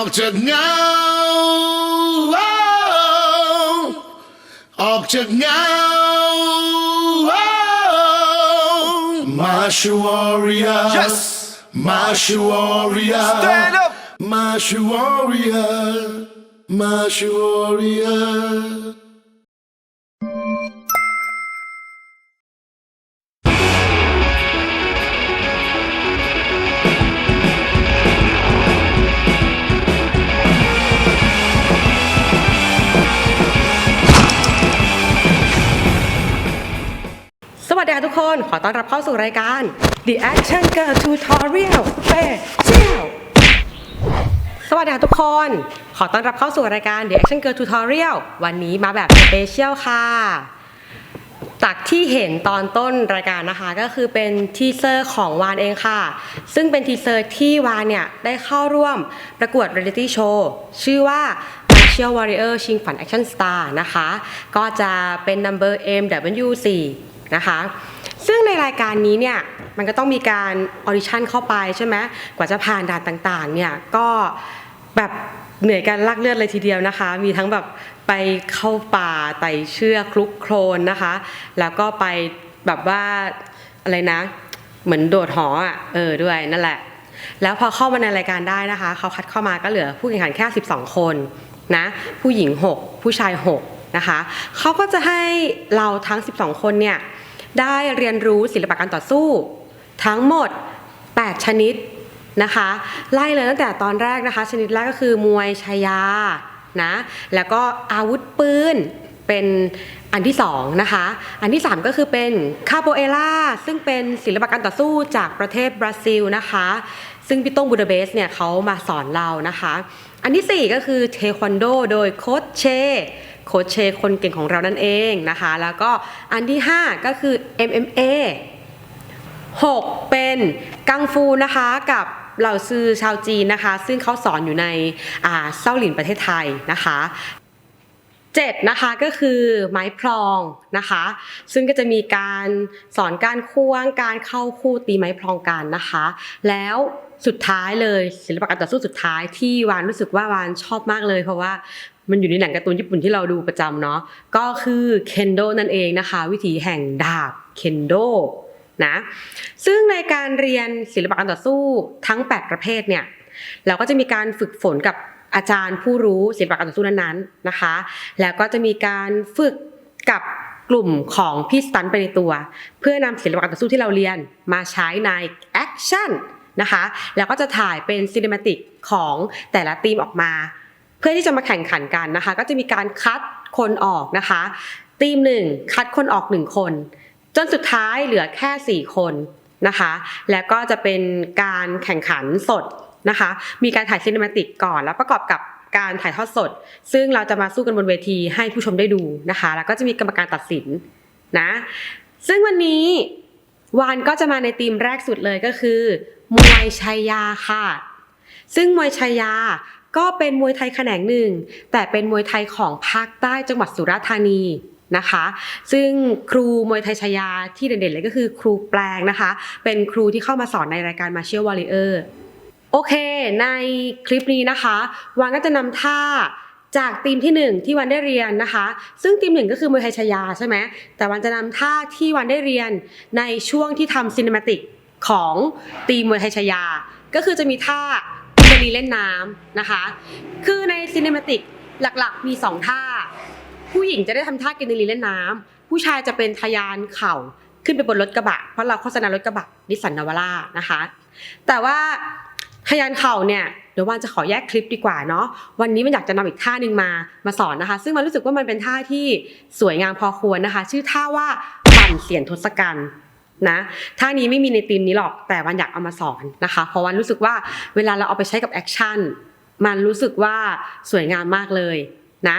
มันไปออกจากเงาออกจากเงา Martial warrior Yes Martial warrior Stand up Martial warrior Martial warrior ดีค่ะทุกคน ขอต้อนรับเข้าสู่รายการ The Action Girl Tutorial เป้เชี่ยวสวัสดีค่ะทุกคน ขอต้อนรับเข้าสู่รายการ The Action Girl Tutorial วันนี้มาแบบสเปเชียลค่ะจากที่เห็นตอนต้นรายการนะคะก็คือเป็นทีเซอร์ของวานเองค่ะ ซึ่งเป็นทีเซอร์ที่วานเนี่ย ได้เข้าร่วมประกวด Reality Show ชื่อว่า Martial Warrior ชิงฝัน Action Star นะคะ ก็จะเป็น Number MW4 นะคะ ซึ่งในรายการนี้เนี่ยมันก็ต้องมีการออดิชั่นเข้าไปใช่ไหมกว่าจะผ่านด่านต่างๆเนี่ยก็แบบเหนื่อยกันลากเลือดเลยทีเดียวนะคะ มีทั้งแบบไปเข้าป่าไต่เชือกคลุกโคลนนะคะ แล้วก็ไปแบบว่าอะไรนะ เหมือนโดดหออะเออด้วยนั่นแหละ แล้วพอเข้ามาในรายการได้นะคะ เขาคัดเข้ามาก็เหลือผู้แข่งขันแค่ 12 คนนะ ผู้หญิง 6 ผู้ชาย 6 นะคะเขาก็จะให้เราทั้ง 12 คนเนี่ยได้เรียนรู้ศิลปะการต่อสู้ ทั้งหมด 8 ชนิดนะคะไล่เลยตั้งแต่ตอนแรกนะคะ ชนิดแรกก็คือมวยชายานะแล้วก็อาวุธปืนเป็นอันที่สองนะคะ อันที่สามก็คือเป็นคาโปเอล่าซึ่งเป็นศิลปะการต่อสู้จากประเทศบราซิลนะคะ ซึ่งพี่ต้งบูดาเบสเนี่ยเขามาสอนเรานะคะ อันที่สี่ก็คือเทควันโดโดยโคชเชโคชเชคนเก่งของเรานั่นเองนะคะ แล้วก็อันที่ 5 ก็คือ MMA 6 เป็นกังฟูนะคะกับเหล่าซือชาวจีนนะคะ ซึ่งเขาสอนอยู่ในอ่าเซาหลินประเทศไทยนะคะ 7นะคะก็คือไม้พลองนะคะ ซึ่งก็จะมีการสอนการควงการเข้าคู่ตีไม้พลองกันนะคะ แล้วสุดท้ายเลยศิลปะการต่อสู้สุดท้ายที่วานรู้สึกว่าวานชอบมากเลย เพราะว่ามันอยู่ในหนังการ์ตูนญี่ปุ่นที่เราดูประจำเนาะก็คือเคนโดนั่นเองนะคะ วิถีแห่งดาบเคนโดนะซึ่งในการเรียนศิลปะการต่อสู้ทั้ง 8 ประเภทเนี่ยเราก็จะมีการฝึกฝนกับ อาจารย์ผู้รู้ศิลปะการต่อสู้นั้นๆนะคะ แล้วก็จะมีการฝึกกับกลุ่มของพี่สตันไปในตัว เพื่อนำศิลปะการต่อสู้ที่เราเรียนมาใช้ในแอคชั่นนะคะแล้วก็จะถ่ายเป็นซีนิมาติกของแต่ละทีมออกมา เพื่อที่จะมาแข่งขันกันนะคะ ก็จะมีการคัดคนออกนะคะทีมหนึ่งคัดคนออกหนึ่งคน จนสุดท้ายเหลือแค่ 4 คนนะคะ แล้วก็จะเป็นการแข่งขันสด นะคะ มีการถ่ายซีนิมาติกก่อนแล้วประกอบกับการถ่ายทอดสด ซึ่งเราจะมาสู้กันบนเวทีให้ผู้ชมได้ดูนะคะ แล้วก็จะมีกรรมการตัดสินนะ ซึ่งวันนี้วานก็จะมาในทีมแรกสุดเลยก็คือ มวยชัยยาค่ะ ซึ่งมวยชัยยาก็เป็นมวยไทยแขนงหนึ่ง แต่เป็นมวยไทยของภาคใต้จังหวัดสุราษฎร์ธานีนะคะ ซึ่งครูมวยไทยชายาที่เด่นๆเลยก็คือครูแปลงนะคะ เป็นครูที่เข้ามาสอนในรายการ Martial Warrior โอเค ในคลิปนี้นะคะวานก็จะนำท่าจากทีมที่หนึ่งที่วันได้เรียนนะคะ ซึ่งทีมหนึ่งก็คือมวยไทยชายาใช่ไหมแต่วันจะนำท่าที่วันได้เรียนในช่วงที่ทำซินิมาติกของทีมมวยไทยชายา ก็คือจะมีท่ากินนารีเล่นน้ำนะคะ คือในซินิมาติกหลักๆ มี 2 ท่า ผู้หญิงจะได้ทำท่ากินรีเล่นน้ำผู้ชายจะเป็นทะยานเข่าขึ้นไปบนรถกระบะเพราะเราโฆษณารถกระบะนิสสันนาวาร่านะคะ แต่ว่า ทะยานเข่าเนี่ยเดี๋ยววานจะขอแยกคลิปดีกว่าเนาะวันนี้มันอยากจะนำอีกท่าหนึ่งมามาสอนนะคะ ซึ่งมันรู้สึกว่ามันเป็นท่าที่สวยงามพอควรนะคะ ชื่อท่าว่าปั่นเสียนทศกัณฐ์นะท่านี้ไม่มีในทีมนี้หรอกแต่วันอยากเอามาสอนนะคะ เพราะวันรู้สึกว่าเวลาเราเอาไปใช้กับแอคชั่นมันรู้สึกว่าสวยงามมากเลยนะ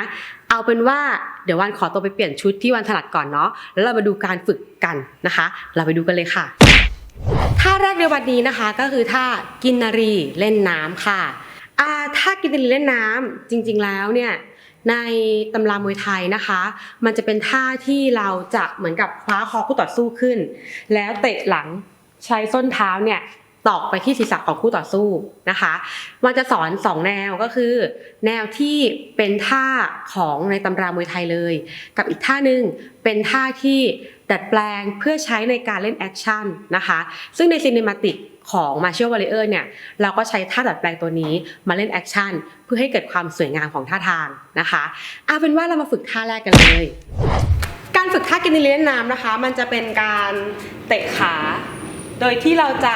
เอาเป็นว่าเดี๋ยววันขอตัวไปเปลี่ยนชุดที่วันถนัดก่อนเนาะแล้วเรามาดูการฝึกกันนะคะ เราไปดูกันเลยค่ะ ท่าแรกในวันนี้นะคะก็คือท่ากินนารีเล่นน้ำค่ะอ่าท่ากินนารีเล่นน้ำจริงๆแล้วเนี่ยในตำรามวยไทยนะคะ มันจะเป็นท่าที่เราจะเหมือนกับคว้าคอคู่ต่อสู้ขึ้น แล้วเตะหลังใช้ส้นเท้าเนี่ยตอกไปที่ศีรษะของคู่ต่อสู้นะคะ มันจะสอนสองแนวก็คือ แนวที่เป็นท่าของในตำรามวยไทยเลย กับอีกท่าหนึ่งเป็นท่าที่ ดัดแปลงเพื่อใช้ในการเล่นแอคชั่นนะคะซึ่งในซีนิมาติกของ Martial Warrior เนี่ยเราก็ใช้ท่าดัดแปลงตัวนี้มาเล่นแอคชั่นเพื่อให้เกิดความสวยงามของท่าทางนะคะเอาเป็นว่าเรามาฝึกท่าแรกกันเลย การฝึกท่ากินเล่นน้ำนะคะ มันจะเป็นการเตะขา โดยที่เราจะ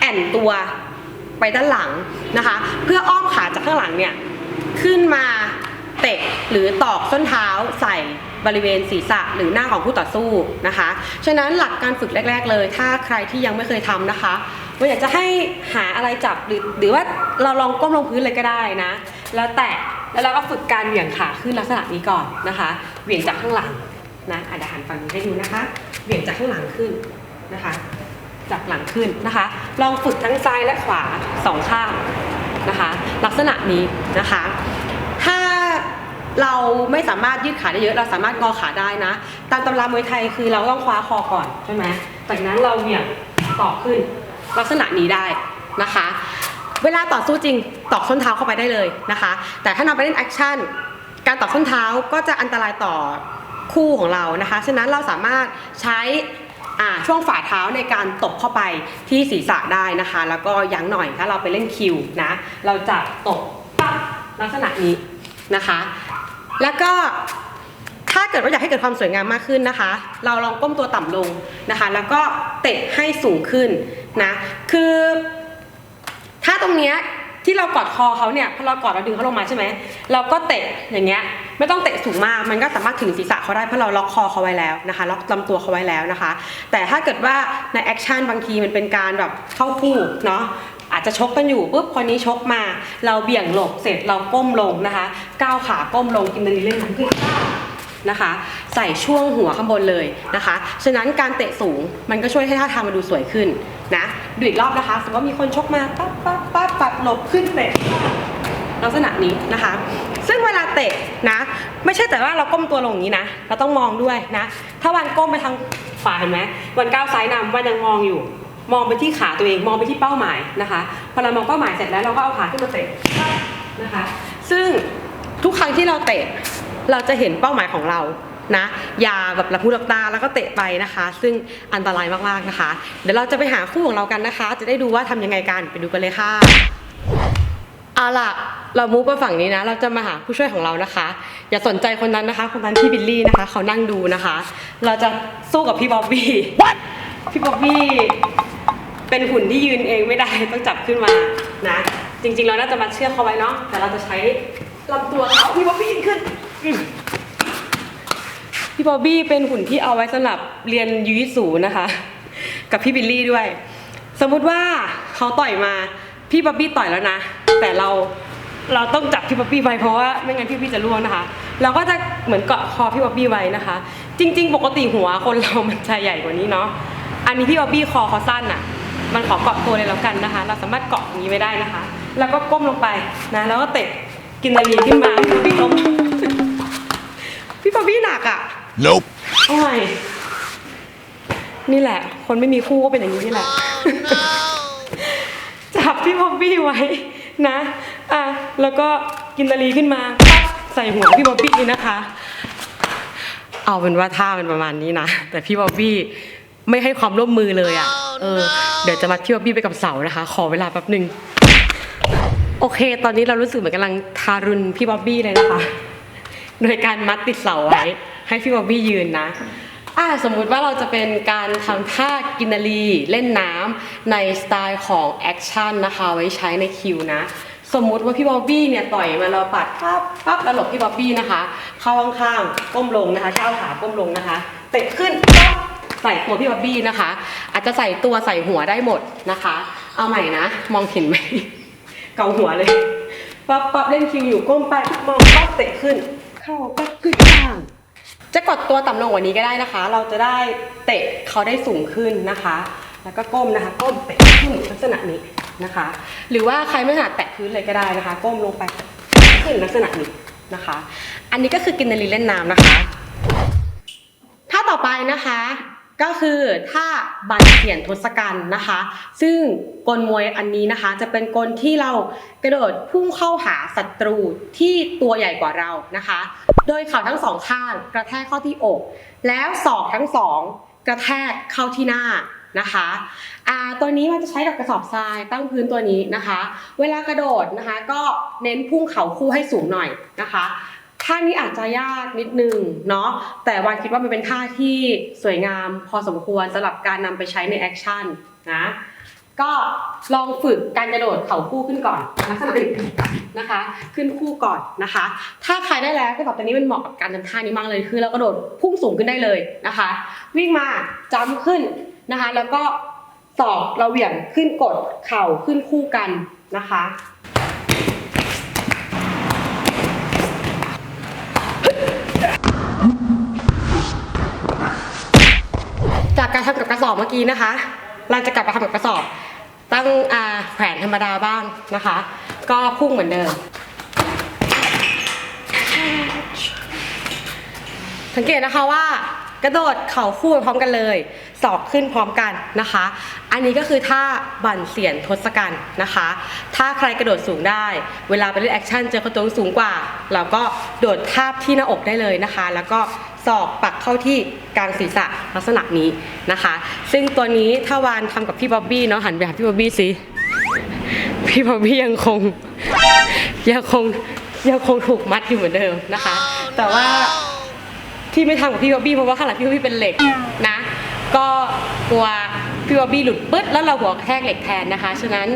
แอนตัวไปด้านหลังนะคะ เพื่ออ้อมขาจากข้างหลังเนี่ยขึ้นมา เตะหรือตอกส้นเท้าใส่บริเวณศีรษะหรือหน้าของผู้ต่อสู้นะคะ ฉะนั้นหลักการฝึกแรก ๆ เลย ถ้าใครที่ยังไม่เคยทำนะคะว่าอยากจะให้หาอะไรจับหรือหรือว่าเราลองก้มลงพื้นเลยก็ได้นะ แล้วแตะแล้วเราก็ฝึกการเหวี่ยงขาขึ้นลักษณะนี้ก่อนนะคะ เหวี่ยงจากข้างหลังนะอาจจะหันฝั่งนี้ให้ดูนะคะ เหวี่ยงจากข้างหลังขึ้นนะคะ จากหลังขึ้นนะคะ ลองฝึกทั้งซ้ายและขวาสองข้างนะคะ ลักษณะนี้นะคะ เราไม่สามารถยืดขาได้เยอะ เราสามารถงอขาได้นะ ตามตำรามวยไทยคือเราต้องคว้าคอก่อนใช่ไหมจากนั้นเราเหวี่ยงต่อขึ้นลักษณะนี้ได้นะคะ เวลาต่อสู้จริงตอกส้นเท้าเข้าไปได้เลยนะคะ แต่ถ้านำไปเล่นแอคชั่นการตอกส้นเท้าก็จะอันตรายต่อคู่ของเรานะคะ ฉะนั้นเราสามารถใช้ช่วงฝ่าเท้าในการตบเข้าไปที่ศีรษะได้นะคะ แล้วก็ยั้งหน่อยถ้าเราไปเล่นคิวนะ เราจะตบปั๊บลักษณะนี้นะคะ แล้วก็ถ้าเกิดว่าอยากให้เกิดความสวยงามมากขึ้นนะคะ เราลองก้มตัวต่ำลงนะคะ แล้วก็เตะให้สูงขึ้นนะ คือ ถ้าตรงเนี้ยที่เรากอดคอเขาเนี่ยพอเรากอดเราดึงเขาลงมาใช่ไหมเราก็เตะอย่างเงี้ยไม่ต้องเตะสูงมากมันก็สามารถถึงศีรษะเขาได้เพราะเราล็อกคอเขาไว้แล้วนะคะล็อกลำตัวเขาไว้แล้วนะคะ แต่ถ้าเกิดว่าในแอคชั่นบางทีมันเป็นการแบบเข้าคู่เนาะ อาจจะชกกันอยู่ปุ๊บคนนี้ชกมา เราเบี่ยงหลบเสร็จเราก้มลงนะคะ ก้าวขาก้มลงกินนารีเล่นหนังขึ้นนะคะ ใส่ช่วงหัวข้างบนเลยนะคะ ฉะนั้นการเตะสูงมันก็ช่วยให้ท่าทางมันดูสวยขึ้นนะดูอีกรอบนะคะสมมติว่ามีคนชกมาปั๊บปั๊บปั๊บปั๊บหลบขึ้นเตะลักษณะนี้นะคะ ซึ่งเวลาเตะนะ ไม่ใช่แต่ว่าเราก้มตัวลงอย่างนี้นะ เราต้องมองด้วยนะ ถ้าวันก้มไปทางขวาเห็นไหมวันก้าวซ้ายนำวันยังมองอยู่ มองไปที่ขาตัวเองมองไปที่เป้าหมายนะคะ พอเรามองเป้าหมายเสร็จแล้วเราก็เอาขาขึ้นมาเตะนะคะ ซึ่งทุกครั้งที่เราเตะเราจะเห็นเป้าหมายของเรานะอย่าแบบหลับหูหลับตาแล้วก็เตะไปนะคะ ซึ่งอันตรายมากๆนะคะ เดี๋ยวเราจะไปหาคู่ของเรากันนะคะ จะได้ดูว่าทำยังไงกันไปดูกันเลยค่ะเอาล่ะเรามูฟไปฝั่งนี้นะ เราจะมาหาผู้ช่วยของเรานะคะ อย่าสนใจคนนั้นนะคะ คนนั้นพี่บิลลี่นะคะ เขานั่งดูนะคะ เราจะสู้กับพี่บ๊อบบี้พี่บ๊อบบี้ เป็นหุ่นที่ยืนเองไม่ได้ต้องจับขึ้นมานะ จริงๆเราน่าจะมาเชือกเขาไว้เนาะแต่เราจะใช้ลำตัวเขาพี่บ๊อบบี้ขึ้นพี่บ๊อบบี้เป็นหุ่นที่เอาไว้สำหรับเรียนยูยิสูนะคะ กับพี่บิลลี่ด้วย สมมุติว่าเขาต่อยมาพี่บ๊อบบี้ต่อยแล้วนะ แต่เราเราต้องจับพี่บ๊อบบี้ไว้เพราะว่าไม่งั้นพี่บี้จะร่วงนะคะ เราก็จะเหมือนเกาะคอพี่บ๊อบบี้ไว้นะคะ จริง ๆ ปกติหัวคนเรามันจะใหญ่กว่านี้เนาะอันนี้พี่บ๊อบบี้คอเขาสั้นอะ มันขอเกาะตัวเลยแล้วกันนะคะ เราสามารถเกาะอย่างนี้ไว้ได้นะคะ แล้วก็ก้มลงไปนะแล้วก็เตะกินนารีขึ้นมาพี่บ๊อบบี้ล้มพี่บ๊อบบี้หนักอะ Nope. เอาใหม่นี่แหละ คนไม่มีคู่ก็เป็นอย่างนี้นี่แหละ จับพี่บ๊อบบี้ไว้นะ อะ แล้วก็กินนารีขึ้นมาปั๊บใส่หัวพี่บ๊อบบี้นะคะ เอาเป็นว่าท่าเป็นประมาณนี้นะ แต่พี่บ๊อบบี้ ไม่ให้ความร่วมมือเลยอะ เออ เดี๋ยวจะมัดพี่บ๊อบบี้ไปกับเสานะคะ ขอเวลาแป๊บหนึ่งโอเค ตอนนี้เรารู้สึกเหมือนกำลังทารุณพี่บ๊อบบี้เลยนะคะ โดยการมัดติดเสาไว้ ให้พี่บ๊อบบี้ยืนนะอ่าสมมุติว่าเราจะเป็นการทำท่ากินนารีเล่นน้ำในสไตล์ของแอคชั่นนะคะ ไว้ใช้ในคิวนะ สมมุติว่าพี่บ๊อบบี้เนี่ยต่อยมาเราปัดปั๊บปั๊บแล้วหลบพี่บ๊อบบี้นะคะ เข้าข้างๆก้มลงนะคะก้าวขาก้มลงนะคะเตะขึ้นปั๊บ ใส่ตัวพี่บ๊อบบี้นะคะ อาจจะใส่ตัวใส่หัวได้หมดนะคะ เอาใหม่นะ มองเห็นไหม เกาหัวเลยปั๊บปั๊บเล่นคิวอยู่ก้มไปมองปั๊บเตะขึ้น เข้าปั๊บขึ้นข้างจะกดตัวต่ำลงกว่านี้ก็ได้นะคะ เราจะได้เตะเขาได้สูงขึ้นนะคะ แล้วก็ก้มนะคะ ก้มเตะขึ้นลักษณะนี้นะคะ หรือว่าใครไม่ถนัดแตะพื้นเลยก็ได้นะคะ ก้มลงไปขึ้นลักษณะนี้นะคะ อันนี้ก็คือกินนารีเล่นน้ำนะคะถ้าต่อไปนะคะ ก็คือถ้าบันเขียนทศกัณฐ์นะคะ ซึ่งกลมวยอันนี้นะคะ จะเป็นกลที่เรากระโดดพุ่งเข้าหาศัตรูที่ตัวใหญ่กว่าเรานะคะ โดยเข่าทั้งสองข้างกระแทกเข้าที่อก แล้วศอกทั้งสองกระแทกเข้าที่หน้านะคะอ่าตัวนี้มันจะใช้กับกระสอบทรายตั้งพื้นตัวนี้นะคะ เวลากระโดดนะคะ ก็เน้นพุ่งเข่าคู่ให้สูงหน่อยนะคะ ท่านี้อาจจะยากนิดนึงเนาะแต่วันคิดว่ามันเป็นท่าที่สวยงามพอสมควรสำหรับการนำไปใช้ในแอคชั่นนะก็ลองฝึกการกระโดดเข่าคู่ขึ้นก่อนลักษณะนี้นะคะ ขึ้นคู่ก่อนนะคะ ถ้าใครได้แล้วก็ตอบตัวนี้มันเหมาะกับการทำท่านี้มากเลยคือเรากระโดดพุ่งสูงขึ้นได้เลยนะคะ วิ่งมาจ้ำขึ้นนะคะ แล้วก็ศอกเราเหวี่ยงขึ้นกดเข่าขึ้นคู่กันนะคะ จากการทำกับกระส อบเมื่อกี้นะคะ เราจะกลับมาทำกับกระสอบ ตั้งอาแขวนธรรมดาบ้างนะคะ ก็พุ่งเหมือนเดิม สังเกตนะคะว่ากระโดดเข่าคู่พร้อมกันเลยศอกขึ้นพร้อมกันนะคะ อันนี้ก็คือท่าบั่นเสียนทศกัณฐ์นะคะ ถ้าใครกระโดดสูงได้ เวลาไปเล่นแอคชั่นเจอคนตัวสูงกว่า เราก็โดดทาบที่หน้าอกได้เลยนะคะ แล้วก็ ศอกปักเข้าที่กลางศีรษะลักษณะนี้นะคะ ซึ่งตัวนี้ถ้าวานทำกับพี่บ๊อบบี้เนาะหันไปหาพี่บ๊อบบี้สิพี่บ๊อบบี้ยังคงยังคงยังคงถูกมัดอยู่เหมือนเดิมนะคะ แต่ว่าที่ไม่ทำกับพี่บ๊อบบี้เพราะว่าข้างหลังพี่บ๊อบบี้เป็นเหล็กนะ ก็กลัวพี่บ๊อบบี้หลุดปึ๊ดแล้วเราหัวแทกเหล็กแทนนะคะฉะนั้น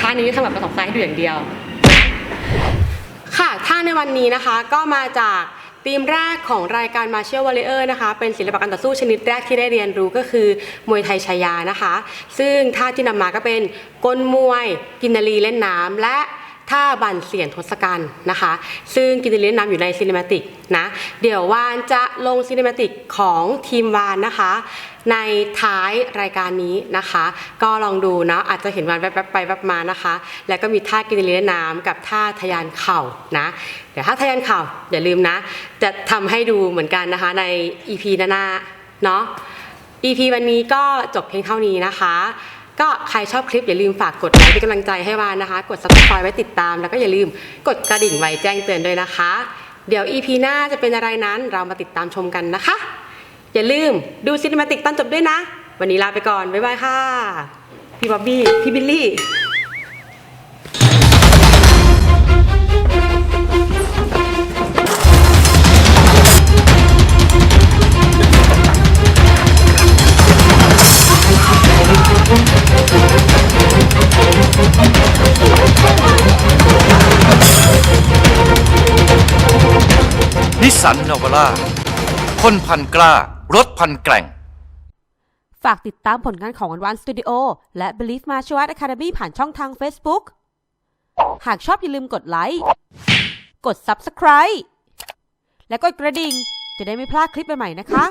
ท่านี้ทำแบบกระสอบทรายให้ดูอย่างเดียว ค่ะท่าในวันนี้นะคะก็มาจาก ธีมแรกของรายการ Martial Warrior นะคะ เป็นศิลปะการต่อสู้ชนิดแรกที่ได้เรียนรู้ก็คือมวยไทยชายานะคะ ซึ่งท่าที่นำมาก็เป็นกลมวย กินนารีเล่นน้ำและ ท่าบันเสียนทศกัณฐ์นะคะ ซึ่งกินนารีเล่นนำอยู่ในซีนิมาติกนะ เดี๋ยววานจะลงซีนิมาติกของทีมวานนะคะ ในท้ายรายการนี้นะคะ ก็ลองดูนะอาจจะเห็นวานแวบๆไปแวบมานะคะ แล้วก็มีท่ากินนารีเล่นน้ำกับท่าทะยานเข่านะเดี๋ยวถ้าทะยานเข่าอย่าลืมนะ จะทำให้ดูเหมือนกันนะคะใน EP หน้าๆเนาะ EP วันนี้ก็จบเพียงเท่านี้นะคะ ก็ใครชอบคลิปอย่าลืมฝากกดไลค์เป็นกำลังใจให้วานนะคะ กด subscribe ไว้ติดตาม แล้วก็อย่าลืมกดกระดิ่งไว้แจ้งเตือนด้วยนะคะ เดี๋ยว EP หน้าจะเป็นอะไรนั้นเรามาติดตามชมกันนะคะ อย่าลืมดูซินิมาติกตอนจบด้วยนะ วันนี้ลาไปก่อน บ๊ายบายค่ะ พี่บ๊อบบี้ พี่บิลลี่ นิสสันนาวาร่าคนพันกล้า รถพันแกร่ง ฝากติดตามผลงานของวันวันสตูดิโอและ Believe Martial Art Academy ผ่านช่องทาง Facebook หากชอบอย่าลืมกดไลค์ กด Subscribe และกดกระดิ่ง จะได้ไม่พลาดคลิปใหม่ๆนะคะ